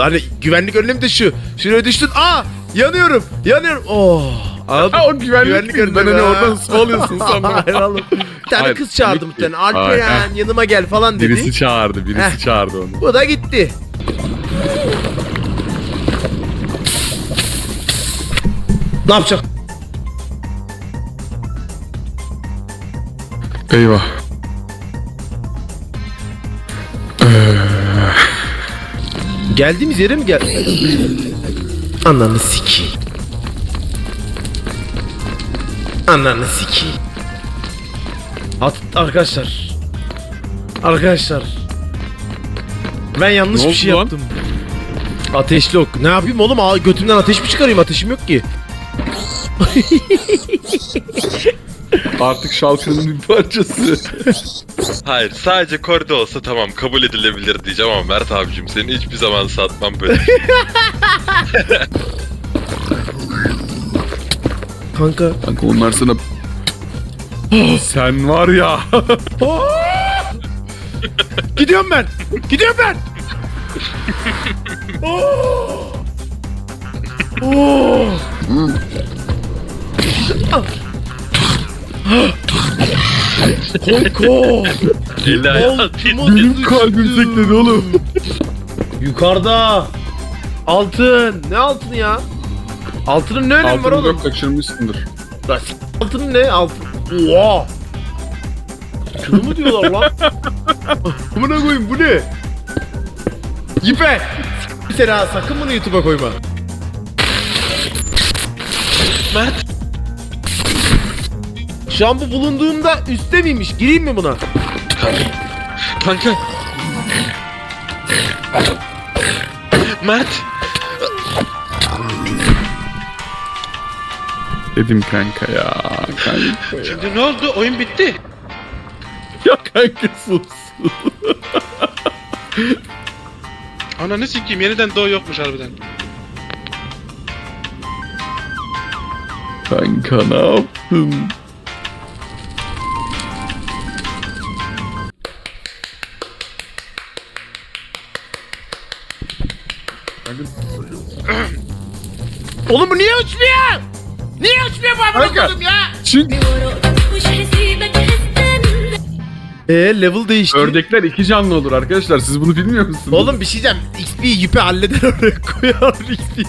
Hani güvenlik önlemi de şu. Şuraya düştün. Aa yanıyorum. Yanıyorum. Oh. Anladın Ha, o güvenlik, Güvenlik Ben hani önlemi, ha. oradan su alıyorsun sandım. Hayır oğlum. Bir tane Hayır, kız çağırdı muhtemelen. Alperen yanıma gel falan dedi. Birisi çağırdı, birisi Heh. çağırdı onu. Bu da gitti. Ne yapacak? Eyvah. Geldiğimiz yere mi gel? Ananı siki. Ananı siki. At arkadaşlar. Arkadaşlar. Ben yanlış Ne bir şey lan? yaptım. Ateşli ok. Ne yapayım oğlum? Aa, götümden ateş mi çıkarayım? Ateşim yok ki. Artık şalkının bir parçası. Hayır sadece korda olsa tamam kabul edilebilir diyeceğim ama Mert abicim seni hiçbir zaman satmam böyle. Kanka. Kanka onlar sana... Sen var ya. Gidiyorum ben. Gidiyorum ben. Oo. Oo. Kanka. Eli ayağı Altıma Benim kalbim tekledi oğlum. Yukarıda. Altın. Ne altın ya? Altının ne önemi var Altını oğlum? yok kaçırmışsındır. S- Altın ne? Altın. Oha. Şunu mu diyorlar lan? Buna koyayım bu ne? Yipe. Bir sene sakın bunu YouTube'a koyma. Mert. Şu an bu bulunduğumda üstte miymiş? Gireyim mi buna? Kanka. Mert. Dedim kanka ya. Kanka ya. Şimdi ne oldu? Oyun bitti. Ya kanka sus. Ananı sikeyim yeniden doğu yokmuş harbiden. Kanka ne yaptın? Oğlum bu niye uçmuyor? Niye uçmuyor bu amına Kanka. ya? Çünkü e, level değişti. Ördekler iki canlı olur arkadaşlar. Siz bunu bilmiyor musunuz? Oğlum bir şey diyeceğim. XP yüpe halleder oraya koyar XP